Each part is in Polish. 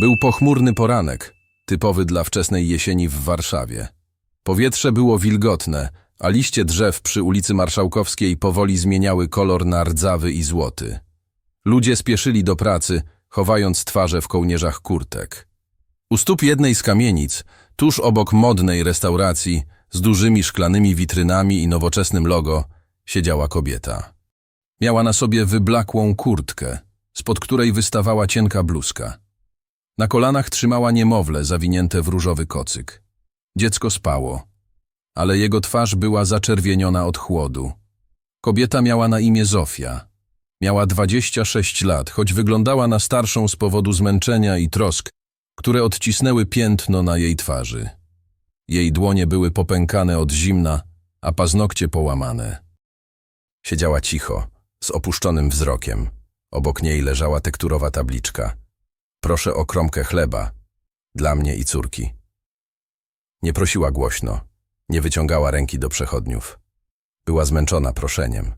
Był pochmurny poranek, typowy dla wczesnej jesieni w Warszawie. Powietrze było wilgotne, a liście drzew przy ulicy Marszałkowskiej powoli zmieniały kolor na rdzawy i złoty. Ludzie spieszyli do pracy, chowając twarze w kołnierzach kurtek. U stóp jednej z kamienic, tuż obok modnej restauracji, z dużymi szklanymi witrynami i nowoczesnym logo, siedziała kobieta. Miała na sobie wyblakłą kurtkę, spod której wystawała cienka bluzka. Na kolanach trzymała niemowlę zawinięte w różowy kocyk. Dziecko spało, ale jego twarz była zaczerwieniona od chłodu. Kobieta miała na imię Zofia. Miała 26 lat, choć wyglądała na starszą z powodu zmęczenia i trosk, które odcisnęły piętno na jej twarzy. Jej dłonie były popękane od zimna, a paznokcie połamane. Siedziała cicho, z opuszczonym wzrokiem. Obok niej leżała tekturowa tabliczka. Proszę o kromkę chleba. Dla mnie i córki. Nie prosiła głośno. Nie wyciągała ręki do przechodniów. Była zmęczona proszeniem.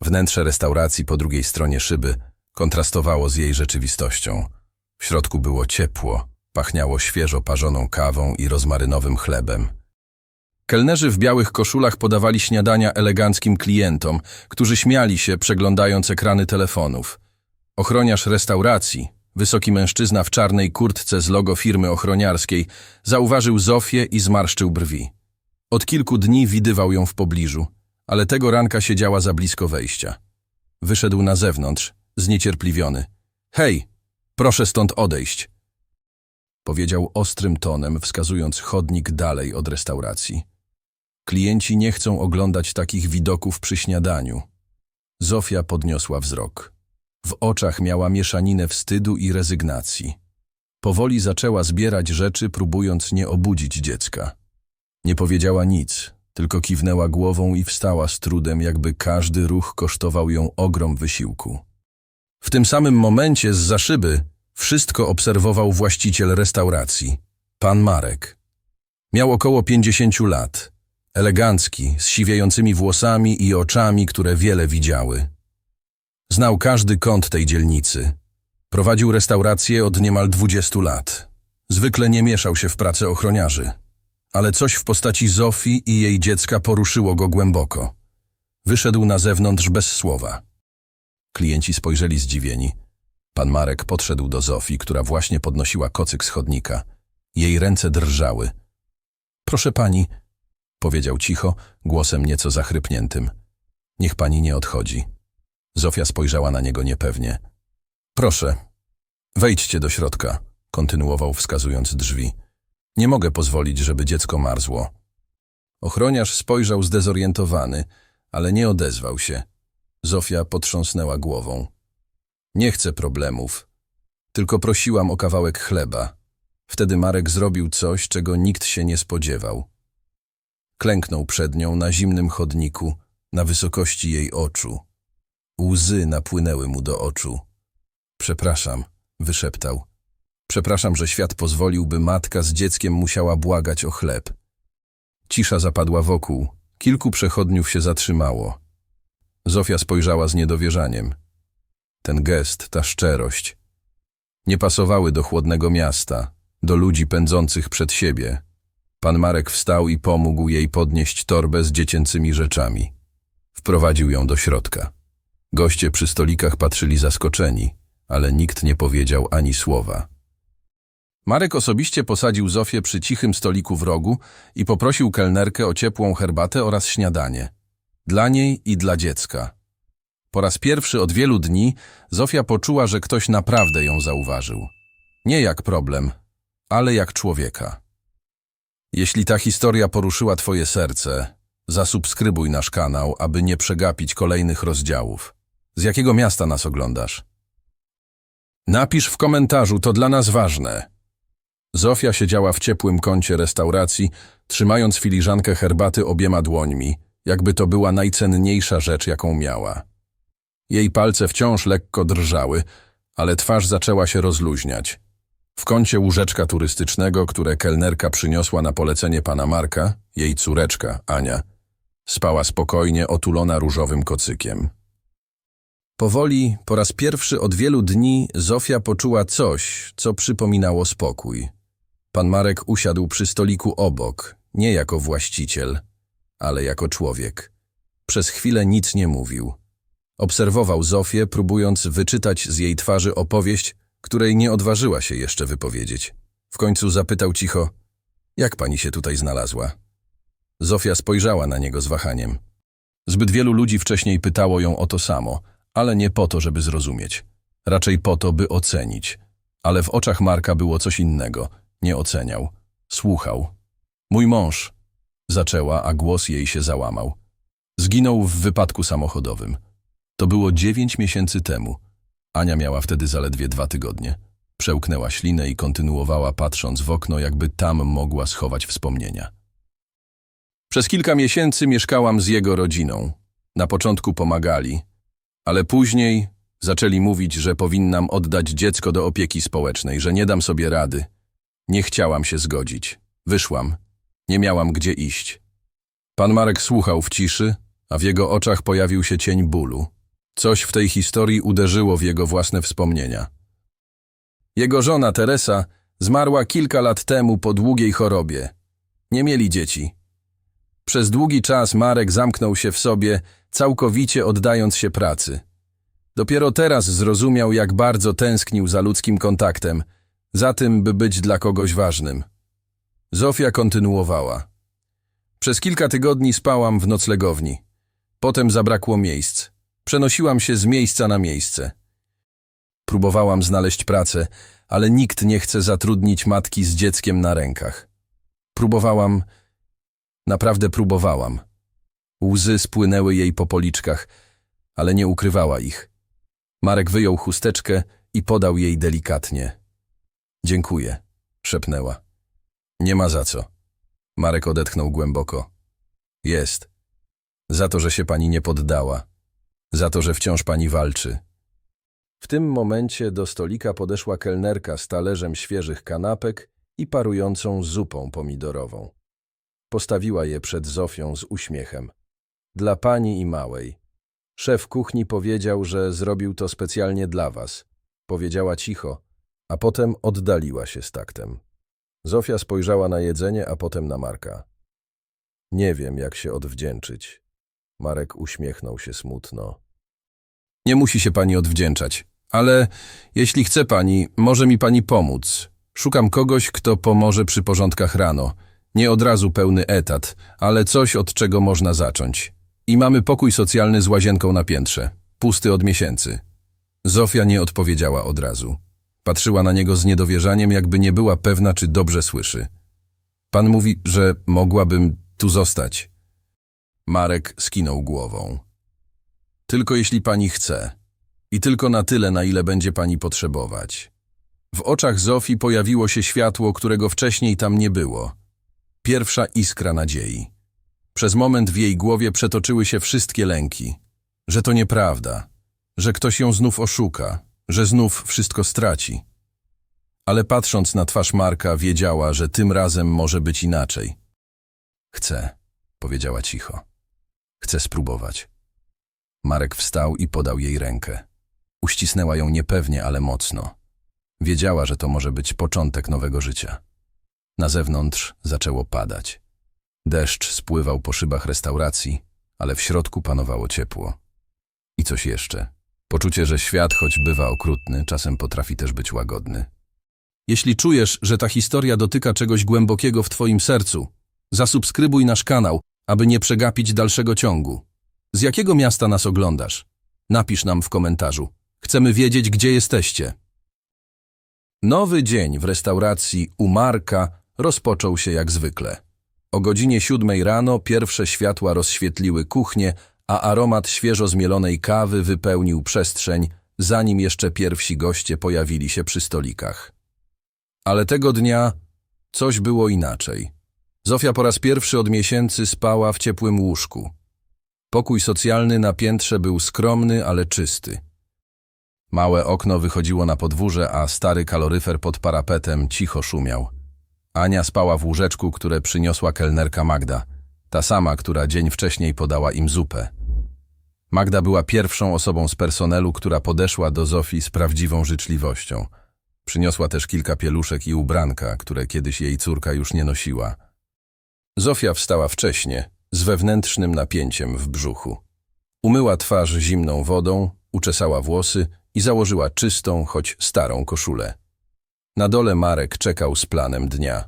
Wnętrze restauracji po drugiej stronie szyby kontrastowało z jej rzeczywistością. W środku było ciepło, pachniało świeżo parzoną kawą i rozmarynowym chlebem. Kelnerzy w białych koszulach podawali śniadania eleganckim klientom, którzy śmiali się, przeglądając ekrany telefonów. Ochroniarz restauracji, wysoki mężczyzna w czarnej kurtce z logo firmy ochroniarskiej, zauważył Zofię i zmarszczył brwi. Od kilku dni widywał ją w pobliżu, ale tego ranka siedziała za blisko wejścia. Wyszedł na zewnątrz, zniecierpliwiony. Hej, proszę stąd odejść. Powiedział ostrym tonem, wskazując chodnik dalej od restauracji. Klienci nie chcą oglądać takich widoków przy śniadaniu. Zofia podniosła wzrok. W oczach miała mieszaninę wstydu i rezygnacji. Powoli zaczęła zbierać rzeczy, próbując nie obudzić dziecka. Nie powiedziała nic, tylko kiwnęła głową i wstała z trudem, jakby każdy ruch kosztował ją ogrom wysiłku. W tym samym momencie z za szyby wszystko obserwował właściciel restauracji, pan Marek. Miał około pięćdziesięciu lat, elegancki, z siwiejącymi włosami i oczami, które wiele widziały. Znał każdy kąt tej dzielnicy. Prowadził restaurację od niemal dwudziestu lat. Zwykle nie mieszał się w pracę ochroniarzy. Ale coś w postaci Zofii i jej dziecka poruszyło go głęboko. Wyszedł na zewnątrz bez słowa. Klienci spojrzeli zdziwieni. Pan Marek podszedł do Zofii, która właśnie podnosiła kocyk z chodnika. Jej ręce drżały. Proszę pani, powiedział cicho, głosem nieco zachrypniętym. Niech pani nie odchodzi. Zofia spojrzała na niego niepewnie. Proszę, wejdźcie do środka, kontynuował wskazując drzwi. Nie mogę pozwolić, żeby dziecko marzło. Ochroniarz spojrzał zdezorientowany, ale nie odezwał się. Zofia potrząsnęła głową. Nie chcę problemów. Tylko prosiłam o kawałek chleba. Wtedy Marek zrobił coś, czego nikt się nie spodziewał. Klęknął przed nią na zimnym chodniku, na wysokości jej oczu. Łzy napłynęły mu do oczu. Przepraszam, wyszeptał. Przepraszam, że świat pozwolił, by matka z dzieckiem musiała błagać o chleb. Cisza zapadła wokół. Kilku przechodniów się zatrzymało. Zofia spojrzała z niedowierzaniem. Ten gest, ta szczerość, nie pasowały do chłodnego miasta, do ludzi pędzących przed siebie. Pan Marek wstał i pomógł jej podnieść torbę z dziecięcymi rzeczami. Wprowadził ją do środka. Goście przy stolikach patrzyli zaskoczeni, ale nikt nie powiedział ani słowa. Marek osobiście posadził Zofię przy cichym stoliku w rogu i poprosił kelnerkę o ciepłą herbatę oraz śniadanie. Dla niej i dla dziecka. Po raz pierwszy od wielu dni Zofia poczuła, że ktoś naprawdę ją zauważył. Nie jak problem, ale jak człowieka. Jeśli ta historia poruszyła Twoje serce, zasubskrybuj nasz kanał, aby nie przegapić kolejnych rozdziałów. Z jakiego miasta nas oglądasz? Napisz w komentarzu, to dla nas ważne. Zofia siedziała w ciepłym kącie restauracji, trzymając filiżankę herbaty obiema dłońmi, jakby to była najcenniejsza rzecz, jaką miała. Jej palce wciąż lekko drżały, ale twarz zaczęła się rozluźniać. W kącie łóżeczka turystycznego, które kelnerka przyniosła na polecenie pana Marka, jej córeczka, Ania, spała spokojnie otulona różowym kocykiem. Powoli, po raz pierwszy od wielu dni, Zofia poczuła coś, co przypominało spokój. Pan Marek usiadł przy stoliku obok, nie jako właściciel, ale jako człowiek. Przez chwilę nic nie mówił. Obserwował Zofię, próbując wyczytać z jej twarzy opowieść, której nie odważyła się jeszcze wypowiedzieć. W końcu zapytał cicho, jak pani się tutaj znalazła? Zofia spojrzała na niego z wahaniem. Zbyt wielu ludzi wcześniej pytało ją o to samo, ale nie po to, żeby zrozumieć. Raczej po to, by ocenić. Ale w oczach Marka było coś innego. Nie oceniał. Słuchał. Mój mąż, zaczęła, a głos jej się załamał. Zginął w wypadku samochodowym. To było dziewięć miesięcy temu. Ania miała wtedy zaledwie dwa tygodnie. Przełknęła ślinę i kontynuowała, patrząc w okno, jakby tam mogła schować wspomnienia. Przez kilka miesięcy mieszkałam z jego rodziną. Na początku pomagali, ale później zaczęli mówić, że powinnam oddać dziecko do opieki społecznej, że nie dam sobie rady. Nie chciałam się zgodzić. Wyszłam. Nie miałam gdzie iść. Pan Marek słuchał w ciszy, a w jego oczach pojawił się cień bólu. Coś w tej historii uderzyło w jego własne wspomnienia. Jego żona Teresa zmarła kilka lat temu po długiej chorobie. Nie mieli dzieci. Przez długi czas Marek zamknął się w sobie, całkowicie oddając się pracy. Dopiero teraz zrozumiał, jak bardzo tęsknił za ludzkim kontaktem, za tym, by być dla kogoś ważnym. Zofia kontynuowała. Przez kilka tygodni spałam w noclegowni. Potem zabrakło miejsc. Przenosiłam się z miejsca na miejsce. Próbowałam znaleźć pracę, ale nikt nie chce zatrudnić matki z dzieckiem na rękach. Próbowałam, naprawdę próbowałam. Łzy spłynęły jej po policzkach, ale nie ukrywała ich. Marek wyjął chusteczkę i podał jej delikatnie. Dziękuję, szepnęła. Nie ma za co. Marek odetchnął głęboko. Jest. Za to, że się pani nie poddała. Za to, że wciąż pani walczy. W tym momencie do stolika podeszła kelnerka z talerzem świeżych kanapek i parującą zupą pomidorową. Postawiła je przed Zofią z uśmiechem. Dla pani i małej. Szef kuchni powiedział, że zrobił to specjalnie dla was. Powiedziała cicho, a potem oddaliła się z taktem. Zofia spojrzała na jedzenie, a potem na Marka. Nie wiem, jak się odwdzięczyć. Marek uśmiechnął się smutno. Nie musi się pani odwdzięczać, ale jeśli chce pani, może mi pani pomóc. Szukam kogoś, kto pomoże przy porządkach rano. Nie od razu pełny etat, ale coś, od czego można zacząć. I mamy pokój socjalny z łazienką na piętrze, pusty od miesięcy. Zofia nie odpowiedziała od razu. Patrzyła na niego z niedowierzaniem, jakby nie była pewna, czy dobrze słyszy. Pan mówi, że mogłabym tu zostać. Marek skinął głową. Tylko jeśli pani chce. I tylko na tyle, na ile będzie pani potrzebować. W oczach Zofii pojawiło się światło, którego wcześniej tam nie było. Pierwsza iskra nadziei. Przez moment w jej głowie przetoczyły się wszystkie lęki. Że to nieprawda. Że ktoś ją znów oszuka. Że znów wszystko straci. Ale patrząc na twarz Marka, wiedziała, że tym razem może być inaczej. Chcę, powiedziała cicho. Chcę spróbować. Marek wstał i podał jej rękę. Uścisnęła ją niepewnie, ale mocno. Wiedziała, że to może być początek nowego życia. Na zewnątrz zaczęło padać. Deszcz spływał po szybach restauracji, ale w środku panowało ciepło. I coś jeszcze. Poczucie, że świat, choć bywa okrutny, czasem potrafi też być łagodny. Jeśli czujesz, że ta historia dotyka czegoś głębokiego w Twoim sercu, zasubskrybuj nasz kanał, aby nie przegapić dalszego ciągu. Z jakiego miasta nas oglądasz? Napisz nam w komentarzu. Chcemy wiedzieć, gdzie jesteście. Nowy dzień w restauracji u Marka rozpoczął się jak zwykle. O godzinie siódmej rano pierwsze światła rozświetliły kuchnię, a aromat świeżo zmielonej kawy wypełnił przestrzeń, zanim jeszcze pierwsi goście pojawili się przy stolikach. Ale tego dnia coś było inaczej. Zofia po raz pierwszy od miesięcy spała w ciepłym łóżku. Pokój socjalny na piętrze był skromny, ale czysty. Małe okno wychodziło na podwórze, a stary kaloryfer pod parapetem cicho szumiał. Ania spała w łóżeczku, które przyniosła kelnerka Magda, ta sama, która dzień wcześniej podała im zupę. Magda była pierwszą osobą z personelu, która podeszła do Zofii z prawdziwą życzliwością. Przyniosła też kilka pieluszek i ubranka, które kiedyś jej córka już nie nosiła. Zofia wstała wcześnie, z wewnętrznym napięciem w brzuchu. Umyła twarz zimną wodą, uczesała włosy i założyła czystą, choć starą koszulę. Na dole Marek czekał z planem dnia.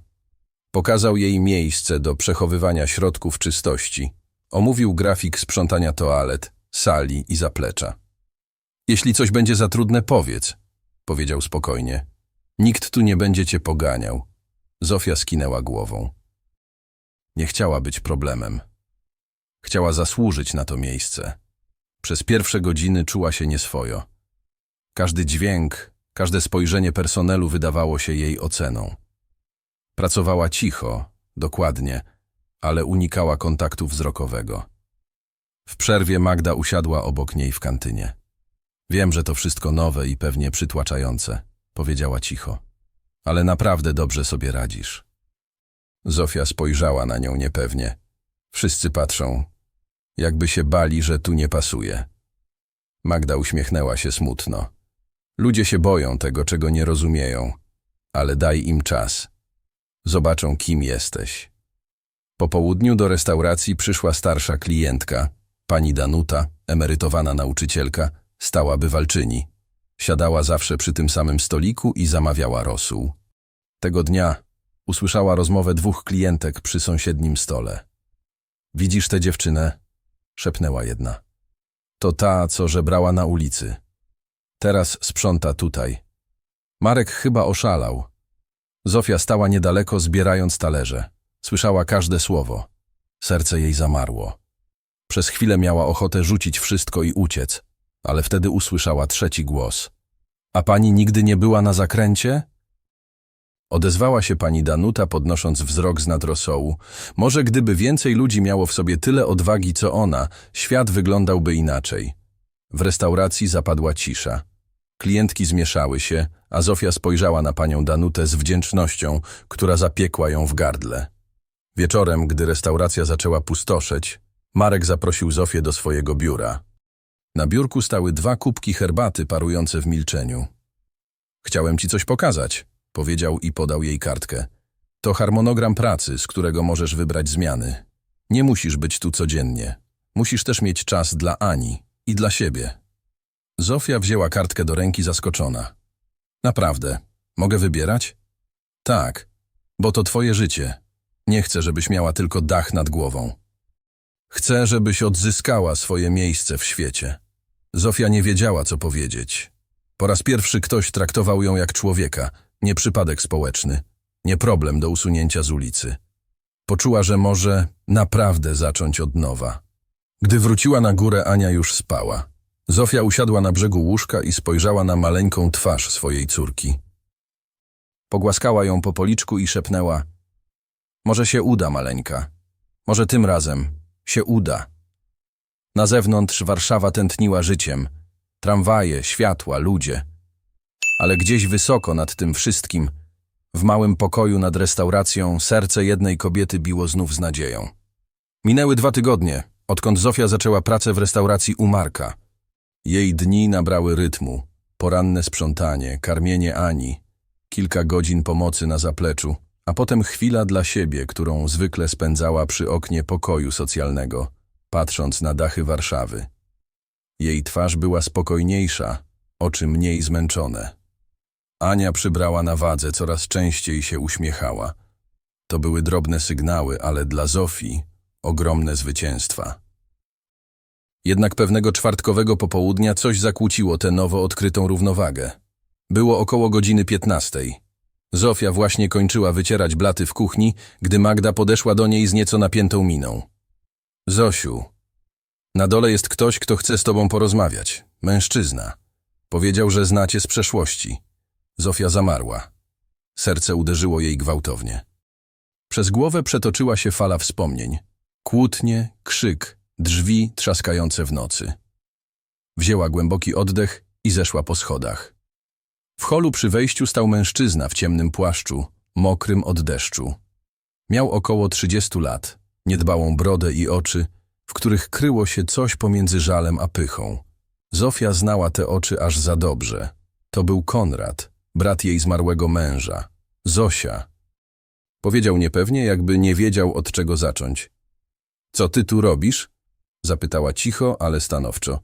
Pokazał jej miejsce do przechowywania środków czystości. Omówił grafik sprzątania toalet, sali i zaplecza. Jeśli coś będzie za trudne, powiedz, powiedział spokojnie. Nikt tu nie będzie cię poganiał. Zofia skinęła głową. Nie chciała być problemem. Chciała zasłużyć na to miejsce. Przez pierwsze godziny czuła się nieswojo. Każdy dźwięk, każde spojrzenie personelu wydawało się jej oceną. Pracowała cicho, dokładnie, ale unikała kontaktu wzrokowego. W przerwie Magda usiadła obok niej w kantynie. Wiem, że to wszystko nowe i pewnie przytłaczające, powiedziała cicho. Ale naprawdę dobrze sobie radzisz. Zofia spojrzała na nią niepewnie. Wszyscy patrzą, jakby się bali, że tu nie pasuje. Magda uśmiechnęła się smutno. Ludzie się boją tego, czego nie rozumieją, ale daj im czas. Zobaczą, kim jesteś. Po południu do restauracji przyszła starsza klientka, pani Danuta, emerytowana nauczycielka, stała bywalczyni. Siadała zawsze przy tym samym stoliku i zamawiała rosół. Tego dnia usłyszała rozmowę dwóch klientek przy sąsiednim stole. Widzisz tę dziewczynę? szepnęła jedna. To ta, co żebrała na ulicy. Teraz sprząta tutaj. Marek chyba oszalał. Zofia stała niedaleko, zbierając talerze. Słyszała każde słowo. Serce jej zamarło. Przez chwilę miała ochotę rzucić wszystko i uciec, ale wtedy usłyszała trzeci głos. A pani nigdy nie była na zakręcie? Odezwała się pani Danuta, podnosząc wzrok z nad rosołu. Może gdyby więcej ludzi miało w sobie tyle odwagi co ona, świat wyglądałby inaczej. W restauracji zapadła cisza. Klientki zmieszały się, a Zofia spojrzała na panią Danutę z wdzięcznością, która zapiekła ją w gardle. Wieczorem, gdy restauracja zaczęła pustoszeć, Marek zaprosił Zofię do swojego biura. Na biurku stały dwa kubki herbaty parujące w milczeniu. Chciałem ci coś pokazać, powiedział i podał jej kartkę. To harmonogram pracy, z którego możesz wybrać zmiany. Nie musisz być tu codziennie. Musisz też mieć czas dla Ani i dla siebie. Zofia wzięła kartkę do ręki zaskoczona. Naprawdę, mogę wybierać? Tak, bo to twoje życie. Nie chcę, żebyś miała tylko dach nad głową. Chcę, żebyś odzyskała swoje miejsce w świecie. Zofia nie wiedziała, co powiedzieć. Po raz pierwszy ktoś traktował ją jak człowieka, nie przypadek społeczny, nie problem do usunięcia z ulicy. Poczuła, że może naprawdę zacząć od nowa. Gdy wróciła na górę, Ania już spała. Zofia usiadła na brzegu łóżka i spojrzała na maleńką twarz swojej córki. Pogłaskała ją po policzku i szepnęła – może się uda, maleńka. Może tym razem się uda. Na zewnątrz Warszawa tętniła życiem. Tramwaje, światła, ludzie. Ale gdzieś wysoko nad tym wszystkim, w małym pokoju nad restauracją, serce jednej kobiety biło znów z nadzieją. Minęły dwa tygodnie, odkąd Zofia zaczęła pracę w restauracji u Marka. Jej dni nabrały rytmu. Poranne sprzątanie, karmienie Ani, kilka godzin pomocy na zapleczu, a potem chwila dla siebie, którą zwykle spędzała przy oknie pokoju socjalnego, patrząc na dachy Warszawy. Jej twarz była spokojniejsza, oczy mniej zmęczone. Ania przybrała na wadze, coraz częściej się uśmiechała. To były drobne sygnały, ale dla Zofii ogromne zwycięstwa. Jednak pewnego czwartkowego popołudnia coś zakłóciło tę nowo odkrytą równowagę. Było około godziny piętnastej. Zofia właśnie kończyła wycierać blaty w kuchni, gdy Magda podeszła do niej z nieco napiętą miną. Zosiu, na dole jest ktoś, kto chce z tobą porozmawiać. Mężczyzna. Powiedział, że znacie z przeszłości. Zofia zamarła. Serce uderzyło jej gwałtownie. Przez głowę przetoczyła się fala wspomnień. Kłótnie, krzyk, drzwi trzaskające w nocy. Wzięła głęboki oddech i zeszła po schodach. W holu przy wejściu stał mężczyzna w ciemnym płaszczu, mokrym od deszczu. Miał około trzydziestu lat, niedbałą brodę i oczy, w których kryło się coś pomiędzy żalem a pychą. Zofia znała te oczy aż za dobrze. To był Konrad, brat jej zmarłego męża. Zosia. Powiedział niepewnie, jakby nie wiedział od czego zacząć. Co ty tu robisz? Zapytała cicho, ale stanowczo.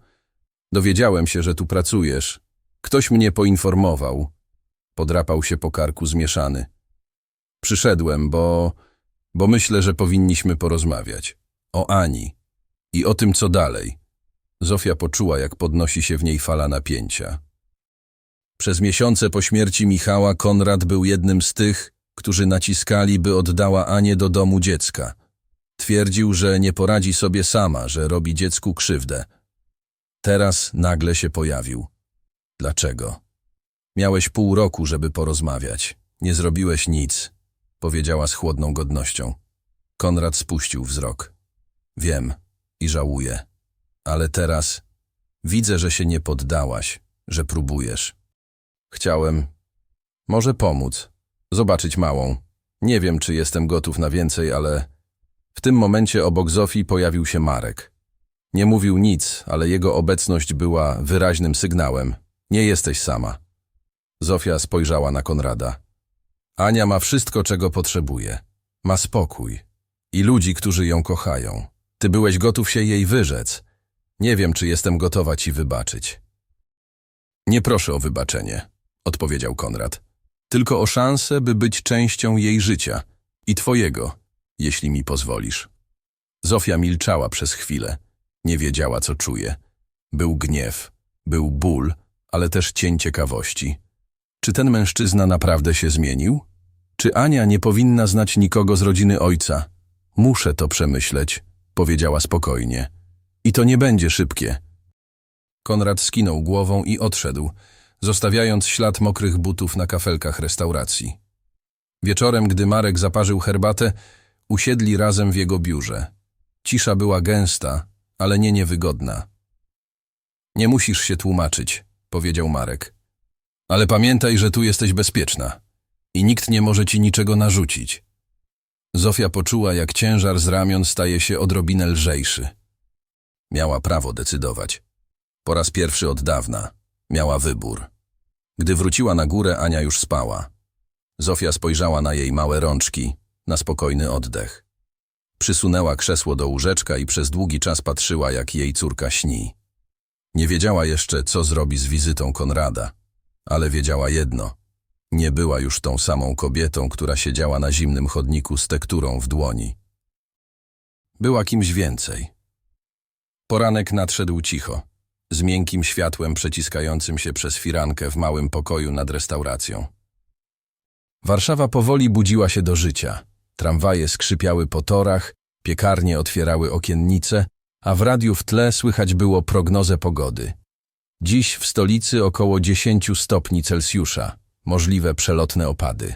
Dowiedziałem się, że tu pracujesz. Ktoś mnie poinformował. Podrapał się po karku zmieszany. Przyszedłem, bo... bo myślę, że powinniśmy porozmawiać. O Ani. I o tym, co dalej. Zofia poczuła, jak podnosi się w niej fala napięcia. Przez miesiące po śmierci Michała Konrad był jednym z tych, którzy naciskali, by oddała Anię do domu dziecka. Twierdził, że nie poradzi sobie sama, że robi dziecku krzywdę. Teraz nagle się pojawił. Dlaczego? Miałeś pół roku, żeby porozmawiać. Nie zrobiłeś nic, powiedziała z chłodną godnością. Konrad spuścił wzrok. Wiem i żałuję, ale teraz widzę, że się nie poddałaś, że próbujesz. Chciałem może pomóc, zobaczyć małą. Nie wiem, czy jestem gotów na więcej, ale w tym momencie obok Zofii pojawił się Marek. Nie mówił nic, ale jego obecność była wyraźnym sygnałem. Nie jesteś sama. Zofia spojrzała na Konrada. Ania ma wszystko, czego potrzebuje. Ma spokój. I ludzi, którzy ją kochają. Ty byłeś gotów się jej wyrzec. Nie wiem, czy jestem gotowa ci wybaczyć. Nie proszę o wybaczenie, odpowiedział Konrad. Tylko o szansę, by być częścią jej życia. I twojego, jeśli mi pozwolisz. Zofia milczała przez chwilę. Nie wiedziała, co czuje. Był gniew, był ból, ale też cień ciekawości. Czy ten mężczyzna naprawdę się zmienił? Czy Ania nie powinna znać nikogo z rodziny ojca? Muszę to przemyśleć, powiedziała spokojnie. I to nie będzie szybkie. Konrad skinął głową i odszedł, zostawiając ślad mokrych butów na kafelkach restauracji. Wieczorem, gdy Marek zaparzył herbatę, usiedli razem w jego biurze. Cisza była gęsta, ale nie niewygodna. Nie musisz się tłumaczyć, powiedział Marek. Ale pamiętaj, że tu jesteś bezpieczna i nikt nie może ci niczego narzucić. Zofia poczuła, jak ciężar z ramion staje się odrobinę lżejszy. Miała prawo decydować. Po raz pierwszy od dawna miała wybór. Gdy wróciła na górę, Ania już spała. Zofia spojrzała na jej małe rączki, na spokojny oddech. Przysunęła krzesło do łóżeczka i przez długi czas patrzyła, jak jej córka śni. Nie wiedziała jeszcze, co zrobi z wizytą Konrada, ale wiedziała jedno. Nie była już tą samą kobietą, która siedziała na zimnym chodniku z tekturą w dłoni. Była kimś więcej. Poranek nadszedł cicho, z miękkim światłem przeciskającym się przez firankę w małym pokoju nad restauracją. Warszawa powoli budziła się do życia. Tramwaje skrzypiały po torach, piekarnie otwierały okiennice, a w radiu w tle słychać było prognozę pogody. Dziś w stolicy około 10 stopni Celsjusza, możliwe przelotne opady.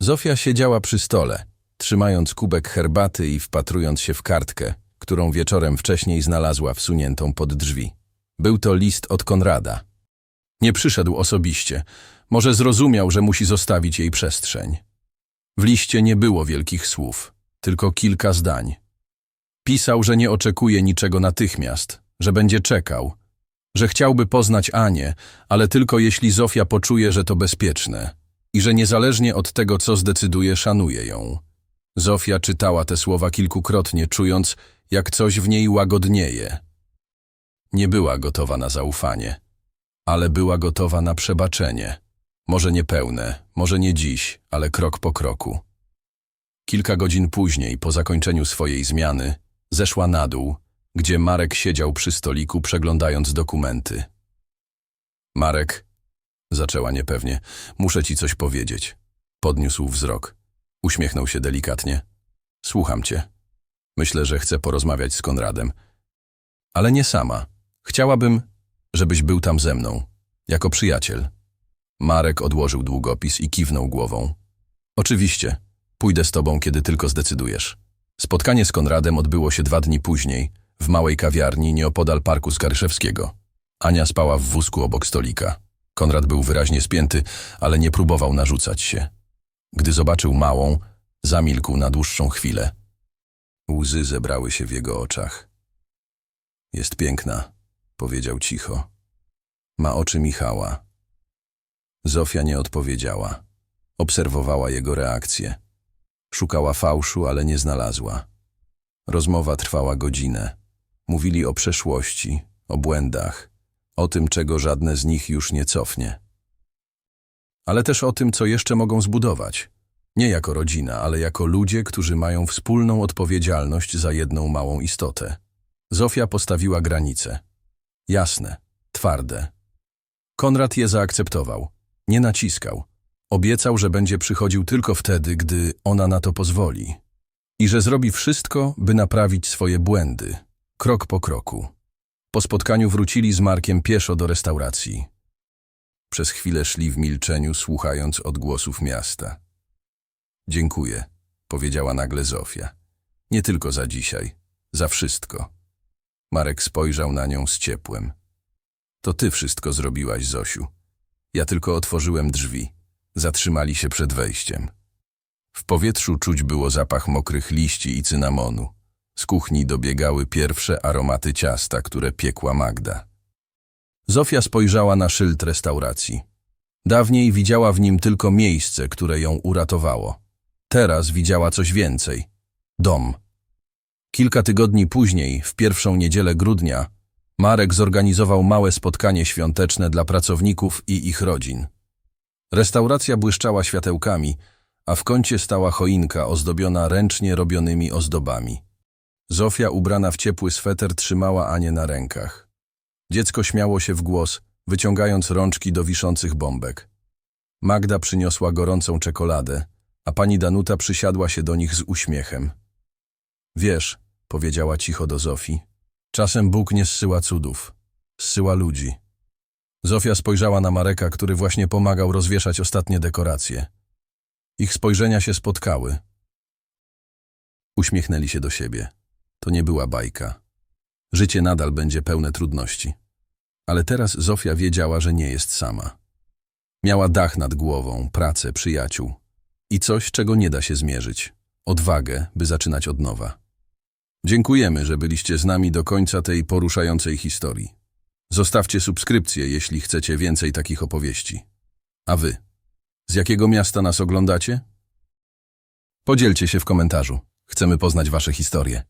Zofia siedziała przy stole, trzymając kubek herbaty i wpatrując się w kartkę, którą wieczorem wcześniej znalazła wsuniętą pod drzwi. Był to list od Konrada. Nie przyszedł osobiście, może zrozumiał, że musi zostawić jej przestrzeń. W liście nie było wielkich słów, tylko kilka zdań. Pisał, że nie oczekuje niczego natychmiast, że będzie czekał, że chciałby poznać Anię, ale tylko jeśli Zofia poczuje, że to bezpieczne i że niezależnie od tego, co zdecyduje, szanuje ją. Zofia czytała te słowa kilkukrotnie, czując, jak coś w niej łagodnieje. Nie była gotowa na zaufanie, ale była gotowa na przebaczenie. Może nie pełne, może nie dziś, ale krok po kroku. Kilka godzin później, po zakończeniu swojej zmiany, zeszła na dół, gdzie Marek siedział przy stoliku przeglądając dokumenty. Marek, zaczęła niepewnie, muszę ci coś powiedzieć. Podniósł wzrok. Uśmiechnął się delikatnie. Słucham cię. Myślę, że chcę porozmawiać z Konradem. Ale nie sama. Chciałabym, żebyś był tam ze mną, jako przyjaciel. Marek odłożył długopis i kiwnął głową. Oczywiście, pójdę z tobą, kiedy tylko zdecydujesz. Spotkanie z Konradem odbyło się dwa dni później, w małej kawiarni nieopodal parku Skaryszewskiego. Ania spała w wózku obok stolika. Konrad był wyraźnie spięty, ale nie próbował narzucać się. Gdy zobaczył małą, zamilkł na dłuższą chwilę. Łzy zebrały się w jego oczach. Jest piękna, powiedział cicho. Ma oczy Michała. Zofia nie odpowiedziała. Obserwowała jego reakcję. Szukała fałszu, ale nie znalazła. Rozmowa trwała godzinę. Mówili o przeszłości, o błędach, o tym, czego żadne z nich już nie cofnie. Ale też o tym, co jeszcze mogą zbudować. Nie jako rodzina, ale jako ludzie, którzy mają wspólną odpowiedzialność za jedną małą istotę. Zofia postawiła granice. Jasne, twarde. Konrad je zaakceptował. Nie naciskał. Obiecał, że będzie przychodził tylko wtedy, gdy ona na to pozwoli. I że zrobi wszystko, by naprawić swoje błędy, krok po kroku. Po spotkaniu wrócili z Markiem pieszo do restauracji. Przez chwilę szli w milczeniu, słuchając odgłosów miasta. Dziękuję, powiedziała nagle Zofia. Nie tylko za dzisiaj, za wszystko. Marek spojrzał na nią z ciepłem. To ty wszystko zrobiłaś, Zosiu. Ja tylko otworzyłem drzwi. Zatrzymali się przed wejściem. W powietrzu czuć było zapach mokrych liści i cynamonu. Z kuchni dobiegały pierwsze aromaty ciasta, które piekła Magda. Zofia spojrzała na szyld restauracji. Dawniej widziała w nim tylko miejsce, które ją uratowało. Teraz widziała coś więcej. Dom. Kilka tygodni później, w pierwszą niedzielę grudnia, Marek zorganizował małe spotkanie świąteczne dla pracowników i ich rodzin. Restauracja błyszczała światełkami, a w kącie stała choinka ozdobiona ręcznie robionymi ozdobami. Zofia, ubrana w ciepły sweter, trzymała Anię na rękach. Dziecko śmiało się w głos, wyciągając rączki do wiszących bombek. Magda przyniosła gorącą czekoladę, a pani Danuta przysiadła się do nich z uśmiechem. Wiesz, powiedziała cicho do Zofii, czasem Bóg nie zsyła cudów, zsyła ludzi. Zofia spojrzała na Mareka, który właśnie pomagał rozwieszać ostatnie dekoracje. Ich spojrzenia się spotkały. Uśmiechnęli się do siebie. To nie była bajka. Życie nadal będzie pełne trudności. Ale teraz Zofia wiedziała, że nie jest sama. Miała dach nad głową, pracę, przyjaciół i coś, czego nie da się zmierzyć. Odwagę, by zaczynać od nowa. Dziękujemy, że byliście z nami do końca tej poruszającej historii. Zostawcie subskrypcję, jeśli chcecie więcej takich opowieści. A wy? Z jakiego miasta nas oglądacie? Podzielcie się w komentarzu. Chcemy poznać wasze historie.